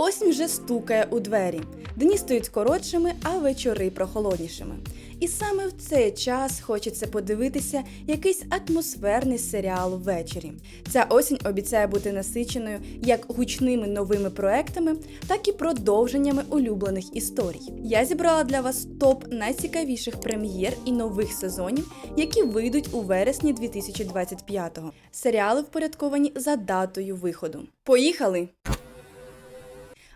Осінь вже стукає у двері. Дні стають коротшими, а вечори прохолоднішими. І саме в цей час хочеться подивитися якийсь атмосферний серіал ввечері. Ця осінь обіцяє бути насиченою як гучними новими проектами, так і продовженнями улюблених історій. Я зібрала для вас топ найцікавіших прем'єр і нових сезонів, які вийдуть у вересні 2025-го. Серіали впорядковані за датою виходу. Поїхали!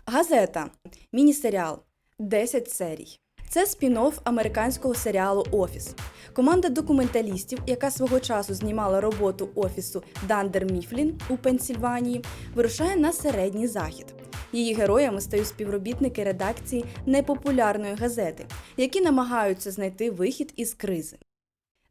Газета. Міні-серіал. 10 серій. Це спін-офф американського серіалу Офіс. Команда документалістів, яка свого часу знімала роботу офісу Дандер Міфлін у Пенсільванії, вирушає на середній захід. Її героями стають співробітники редакції непопулярної газети, які намагаються знайти вихід із кризи.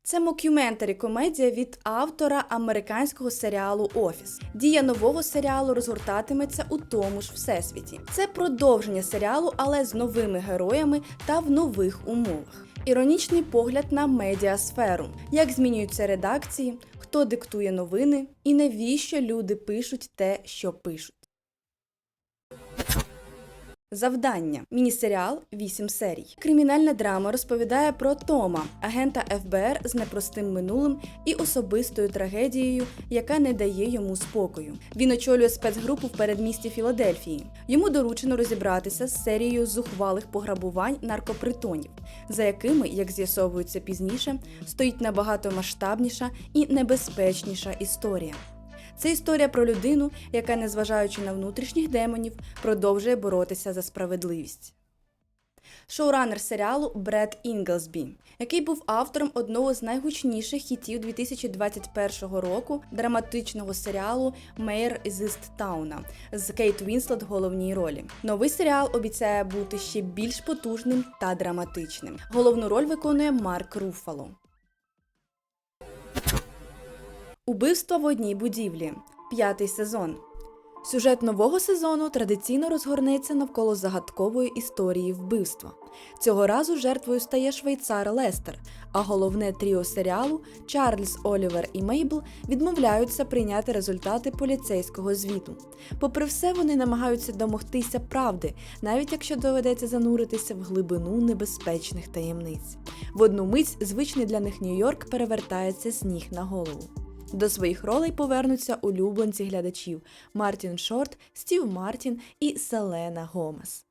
Це мокюментарі комедія від автора американського серіалу Офіс. Дія нового серіалу розгортатиметься у тому ж всесвіті. Це продовження серіалу, але з новими героями та в нових умовах. Іронічний погляд на медіасферу, як змінюються редакції, хто диктує новини і навіщо люди пишуть те, що пишуть. Завдання міні-серіал 8 серій. Кримінальна драма розповідає про Тома, агента ФБР з непростим минулим і особистою трагедією, яка не дає йому спокою. Він очолює спецгрупу в передмісті Філадельфії. Йому доручено розібратися з серією зухвалих пограбувань наркопритонів, за якими, як з'ясовується пізніше, стоїть набагато масштабніша і небезпечніша історія. Це історія про людину, яка, незважаючи на внутрішніх демонів, продовжує боротися за справедливість. Шоуранер серіалу Бред Інглсбі, який був автором одного з найгучніших хітів 2021 року драматичного серіалу Мейер із Тауна з Кейт Вінслет в головній ролі. Новий серіал обіцяє бути ще більш потужним та драматичним. Головну роль виконує Марк Руфало. Убивство в одній будівлі. П'ятий сезон. Сюжет нового сезону традиційно розгорнеться навколо загадкової історії вбивства. Цього разу жертвою стає швейцар Лестер, а головне тріо серіалу Чарльз, Олівер і Мейбл відмовляються прийняти результати поліцейського звіту. Попри все, вони намагаються домогтися правди, навіть якщо доведеться зануритися в глибину небезпечних таємниць. В одну мить звичний для них Нью-Йорк перевертається з ніг на голову. До своїх ролей повернуться улюбленці глядачів Мартін Шорт, Стів Мартін і Селена Гомес.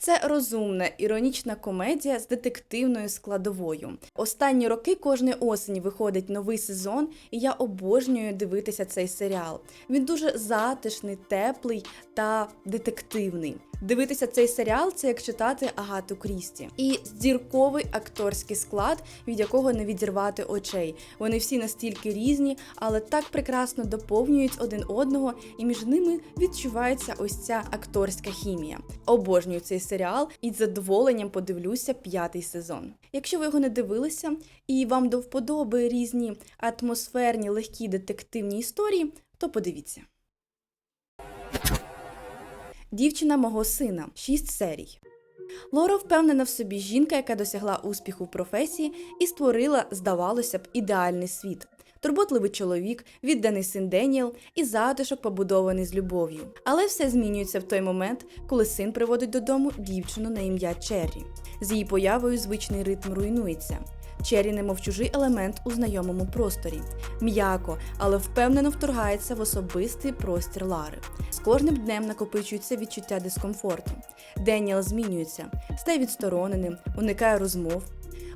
Це розумна іронічна комедія з детективною складовою. Останні роки кожної осені виходить новий сезон, і я обожнюю дивитися цей серіал. Він дуже затишний, теплий та детективний. Дивитися цей серіал це як читати Агату Крісті. І зірковий акторський склад, від якого не відірвати очей. Вони всі настільки різні, але так прекрасно доповнюють один одного, і між ними відчувається ось ця акторська хімія. Обожнюю цей серіал і з задоволенням подивлюся п'ятий сезон. Якщо ви його не дивилися і вам до вподоби різні атмосферні легкі детективні історії, то подивіться. Дівчина мого сина 6 серій. Лора впевнена в собі жінка, яка досягла успіху в професії і створила, здавалося б, ідеальний світ. Турботливий чоловік, відданий син Деніел і затишок побудований з любов'ю. Але все змінюється в той момент, коли син приводить додому дівчину на ім'я Черрі. З її появою звичний ритм руйнується. Черрі немов чужий елемент у знайомому просторі. М'яко, але впевнено вторгається в особистий простір Лари. З кожним днем накопичується відчуття дискомфорту. Деніел змінюється, стає відстороненим, уникає розмов.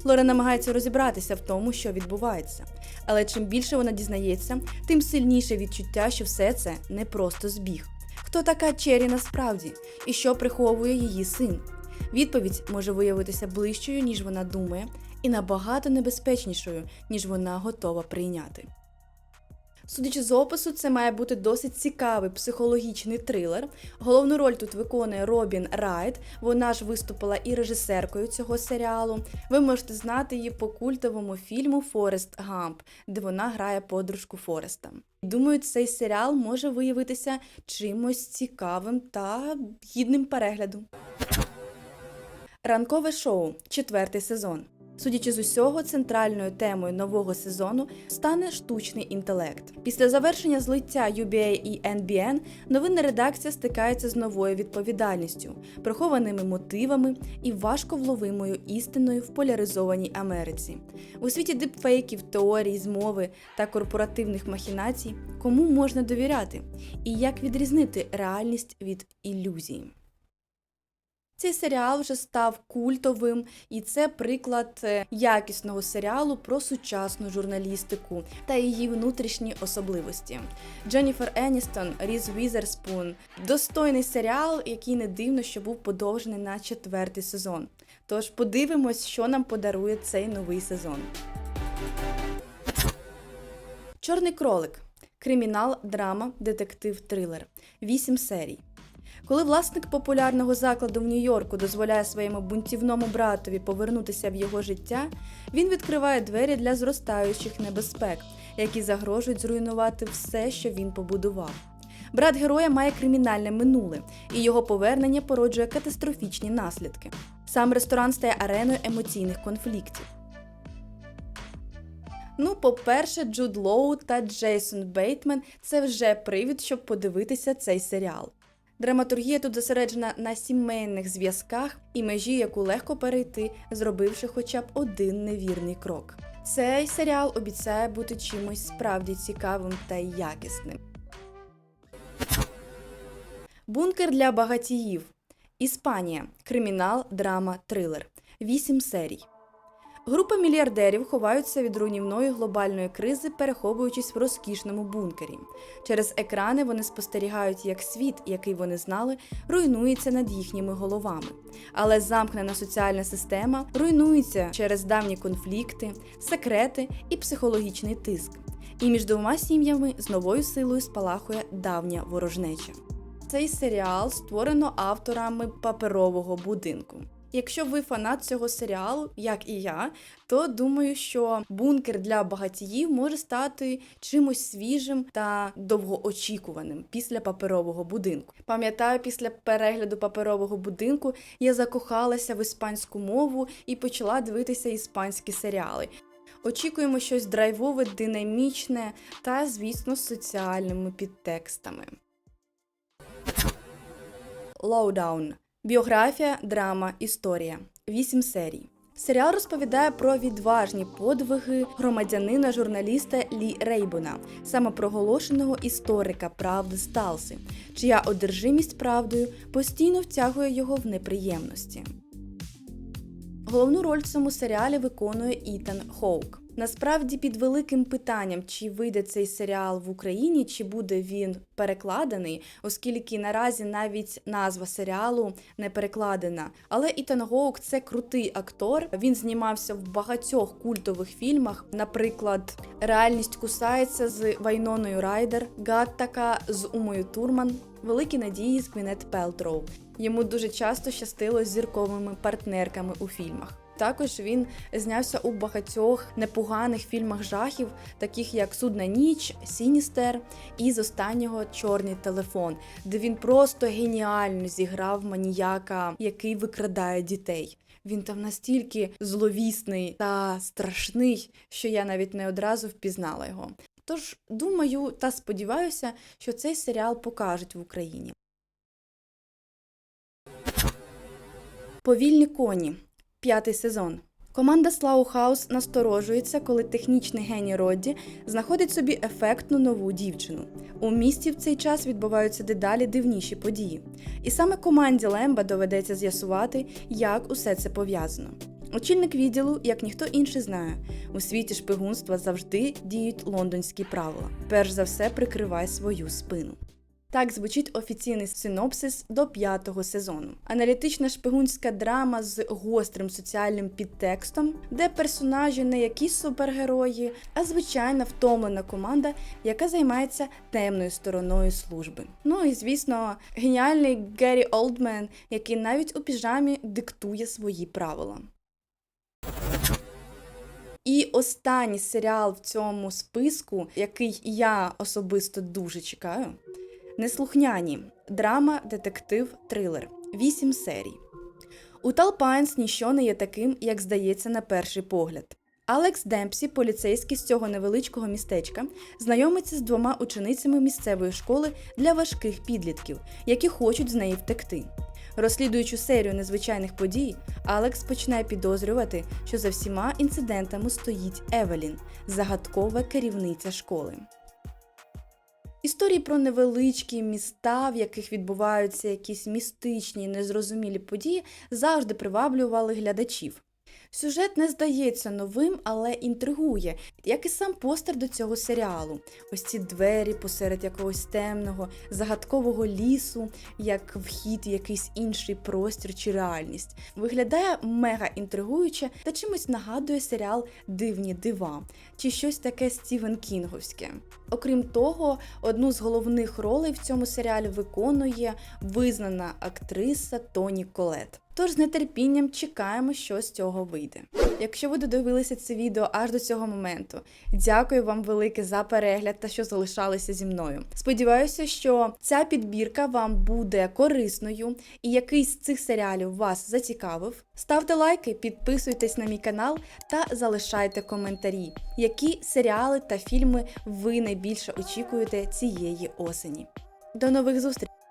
Лора намагається розібратися в тому, що відбувається. Але чим більше вона дізнається, тим сильніше відчуття, що все це не просто збіг. Хто така Чері насправді і що приховує її син? Відповідь може виявитися ближчою, ніж вона думає, і набагато небезпечнішою, ніж вона готова прийняти. Судячи з опису, це має бути досить цікавий психологічний трилер. Головну роль тут виконує Робін Райт. Вона ж виступила і режисеркою цього серіалу. Ви можете знати її по культовому фільму Форест Гамп, де вона грає подружку Фореста. Думаю, цей серіал може виявитися чимось цікавим та гідним перегляду. Ранкове шоу, четвертий сезон. Судячи з усього, центральною темою нового сезону стане штучний інтелект. Після завершення злиття UBA і NBN новинна редакція стикається з новою відповідальністю, прихованими мотивами і важко вловимою істиною в поляризованій Америці. У світі дипфейків, теорій, змови та корпоративних махінацій, кому можна довіряти, і як відрізнити реальність від ілюзії. Цей серіал вже став культовим, і це приклад е, якісного серіалу про сучасну журналістику та її внутрішні особливості. Дженніфер Еністон, Різ Візерспун достойний серіал, який не дивно, що був подовжений на четвертий сезон. Тож подивимось, що нам подарує цей новий сезон. Чорний кролик. Кримінал, драма, детектив, трилер. Вісім серій. Коли власник популярного закладу в Нью-Йорку дозволяє своєму бунтівному братові повернутися в його життя, він відкриває двері для зростаючих небезпек, які загрожують зруйнувати все, що він побудував. Брат героя має кримінальне минуле, і його повернення породжує катастрофічні наслідки. Сам ресторан стає ареною емоційних конфліктів. Ну, по-перше, Джуд Лоу та Джейсон Бейтмен це вже привід, щоб подивитися цей серіал. Драматургія тут зосереджена на сімейних зв'язках і межі, яку легко перейти, зробивши хоча б один невірний крок. Цей серіал обіцяє бути чимось справді цікавим та якісним. Бункер для багатіїв. Іспанія. Кримінал, драма, трилер. Вісім серій. Група мільярдерів ховаються від руйнівної глобальної кризи, переховуючись в розкішному бункері. Через екрани вони спостерігають, як світ, який вони знали, руйнується над їхніми головами. Але замкнена соціальна система руйнується через давні конфлікти, секрети і психологічний тиск. І між двома сім'ями з новою силою спалахує давня ворожнеча. Цей серіал створено авторами паперового будинку. Якщо ви фанат цього серіалу, як і я, то думаю, що бункер для багатіїв може стати чимось свіжим та довгоочікуваним після паперового будинку. Пам'ятаю, після перегляду паперового будинку я закохалася в іспанську мову і почала дивитися іспанські серіали. Очікуємо щось драйвове, динамічне та, звісно, з соціальними підтекстами. Lowdown Біографія, драма, історія. Вісім серій. Серіал розповідає про відважні подвиги громадянина журналіста Лі Рейбона, самопроголошеного історика правди Сталси, чия одержимість правдою постійно втягує його в неприємності. Головну роль в цьому серіалі виконує Ітан Хоук. Насправді під великим питанням, чи вийде цей серіал в Україні, чи буде він перекладений, оскільки наразі навіть назва серіалу не перекладена. Але Ітан Гоук це крутий актор. Він знімався в багатьох культових фільмах, наприклад, Реальність кусається з Вайноною Райдер, Гаттака з Умою Турман, Великі надії з Гвінет Пелтроу. Йому дуже часто щастило з зірковими партнерками у фільмах. Також він знявся у багатьох непоганих фільмах жахів, таких як Судна ніч, Сіністер і з останнього Чорний телефон, де він просто геніально зіграв маніяка, який викрадає дітей. Він там настільки зловісний та страшний, що я навіть не одразу впізнала його. Тож думаю та сподіваюся, що цей серіал покажуть в Україні. Повільні коні. П'ятий сезон. Команда Слаухаус насторожується, коли технічний геній Родді знаходить собі ефектну нову дівчину. У місті в цей час відбуваються дедалі дивніші події. І саме команді Лемба доведеться з'ясувати, як усе це пов'язано. Очільник відділу, як ніхто інший знає, у світі шпигунства завжди діють лондонські правила. Перш за все, прикривай свою спину. Так звучить офіційний синопсис до п'ятого сезону. Аналітична шпигунська драма з гострим соціальним підтекстом, де персонажі не якісь супергерої, а звичайна втомлена команда, яка займається темною стороною служби. Ну і звісно, геніальний Геррі Олдмен, який навіть у піжамі диктує свої правила. І останній серіал в цьому списку, який я особисто дуже чекаю. Неслухняні драма, детектив, трилер. Вісім серій. У Талпайнс ніщо не є таким, як здається на перший погляд. Алекс Демпсі, поліцейський з цього невеличкого містечка, знайомиться з двома ученицями місцевої школи для важких підлітків, які хочуть з неї втекти. Розслідуючи серію незвичайних подій, Алекс починає підозрювати, що за всіма інцидентами стоїть Евелін, загадкова керівниця школи. Історії про невеличкі міста, в яких відбуваються якісь містичні, незрозумілі події, завжди приваблювали глядачів. Сюжет не здається новим, але інтригує, як і сам постер до цього серіалу. Ось ці двері посеред якогось темного, загадкового лісу, як вхід в якийсь інший простір чи реальність. Виглядає мега інтригуюче та чимось нагадує серіал Дивні дива чи щось таке Стівен Кінговське. Окрім того, одну з головних ролей в цьому серіалі виконує визнана актриса Тоні Колет. Тож з нетерпінням чекаємо, що з цього вийде. Якщо ви додивилися це відео аж до цього моменту, дякую вам велике за перегляд та що залишалися зі мною. Сподіваюся, що ця підбірка вам буде корисною і якийсь з цих серіалів вас зацікавив. Ставте лайки, підписуйтесь на мій канал та залишайте коментарі, які серіали та фільми ви найбільше очікуєте цієї осені. До нових зустрічей!